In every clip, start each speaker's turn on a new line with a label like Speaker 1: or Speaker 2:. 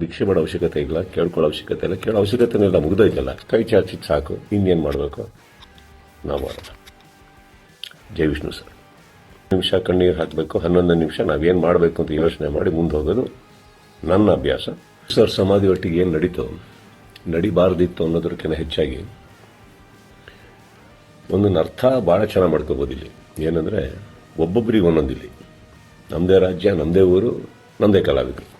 Speaker 1: ಭಿಕ್ಷೆ ಮಾಡೋ ಅವಶ್ಯಕತೆ ಇಲ್ಲ, ಕೇಳ್ಕೊಳ್ಳೋ ಅವಶ್ಯಕತೆ ಇಲ್ಲ. ಕೇಳೋ ಅವಶ್ಯಕತೆನೆಲ್ಲ ಮುಗಿದೋಯ್ತಲ್ಲ ಕೈ ಚಾಚಿ ಸಾಕು. ಇನ್ನೇನು ಮಾಡಬೇಕು? ನಾವು ಮಾಡೋಣ. ಜೈ ವಿಷ್ಣು ಸರ್. ನಿಮಿಷ ಕಣ್ಣೀರು ಹಾಕಬೇಕು. ಹನ್ನೊಂದು ನಿಮಿಷ ನಾವೇನು ಮಾಡಬೇಕು ಅಂತ ಯೋಚನೆ ಮಾಡಿ ಮುಂದೆ ಹೋಗೋದು ನನ್ನ ಅಭ್ಯಾಸ. ಸರ್ ಸಮಾಧಿ ಒಟ್ಟಿಗೆ ಏನು ನಡೀತು? ನಡಿಬಾರ್ದಿತ್ತು ಅನ್ನೋದಕ್ಕಿಂತ ಹೆಚ್ಚಾಗಿ ಒಂದೊಂದು ಅರ್ಥ ಭಾಳ ಚೆನ್ನಾಗಿ ಮಾಡ್ಕೋಬೋದು ಇಲ್ಲಿ. ಏನಂದರೆ ಒಬ್ಬೊಬ್ಬರಿಗೆ ಒಂದೊಂದಿಲ್ಲಿ. ನಮ್ಮದೇ ರಾಜ್ಯ ನಮ್ಮದೇ ಊರು ನಮ್ಮದೇ ಕಲಾವಿದರು.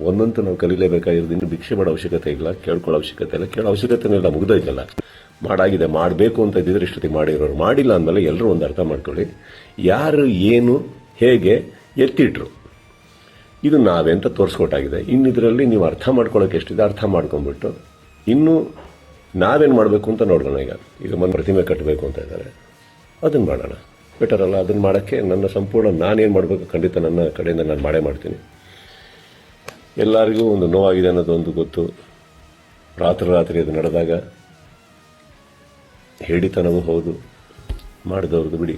Speaker 1: ಒಂದಂತೂ ನಾವು ಕಲೀಲೇಬೇಕಾಗಿರೋದು ಇನ್ನು ಭಿಕ್ಷೆ ಮಾಡೋ ಅವಶ್ಯಕತೆ ಇಲ್ಲ, ಕೇಳ್ಕೊಳ್ಳೋ ಅವಶ್ಯಕತೆ ಇಲ್ಲ. ಕೇಳೋ ಅವಶ್ಯಕತೆನೆಲ್ಲ ಮುಗ್ದೋಯ್ತಲ್ಲ. ಮಾಡಾಗಿದೆ, ಮಾಡಬೇಕು ಅಂತ ಇದ್ದಿದ್ರೆ ಇಷ್ಟೊತ್ತಿಗೆ ಮಾಡಿರೋರು. ಮಾಡಿಲ್ಲ ಅಂದಮೇಲೆ ಎಲ್ಲರೂ ಒಂದು ಅರ್ಥ ಮಾಡ್ಕೊಳ್ಳಿ. ಯಾರು, ಏನು, ಹೇಗೆ ಎತ್ತಿಟ್ರು. ಇದು ನಾವೇ ಅಂತ ತೋರಿಸ್ಕೊಟ್ಟಾಗಿದೆ. ಇನ್ನಿದರಲ್ಲಿ ನೀವು ಅರ್ಥ ಮಾಡ್ಕೊಳ್ಳೋಕೆ ಎಷ್ಟಿದೆ ಅರ್ಥ ಮಾಡ್ಕೊಂಡ್ಬಿಟ್ಟು ಇನ್ನು ನಾವೇನು ಮಾಡಬೇಕು ಅಂತ ನೋಡೋಣ ಈಗ. ಈಗ ಒಂದು ಪ್ರತಿಮೆ ಕಟ್ಟಬೇಕು ಅಂತ ಇದ್ದಾರೆ. ಅದನ್ನು ಮಾಡೋಣ. ಬೆಟರ್ ಅಲ್ಲ ಅದನ್ನು ಮಾಡೋಕ್ಕೆ ನನ್ನ ಸಂಪೂರ್ಣ ನಾನೇನು ಮಾಡಬೇಕು ಖಂಡಿತ ನನ್ನ ಕಡೆಯಿಂದ ನಾನು ಮಾಡೇ ಮಾಡ್ತೀನಿ. ಎಲ್ಲರಿಗೂ ಒಂದು ನೋವಾಗಿದೆ ಅನ್ನೋದು ಒಂದು ಗೊತ್ತು. ರಾತ್ರಿ ರಾತ್ರಿ ಅದು ನಡೆದಾಗ ಹೇಳಿತನವೂ ಹೌದು, ಮಾಡಿದವ್ರದ್ದು ಬಿಡಿ.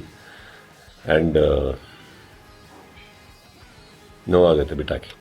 Speaker 1: ಆ್ಯಂಡ್ ನೋವಾಗುತ್ತೆ ಬಿಟ್ಟಾಕಿ.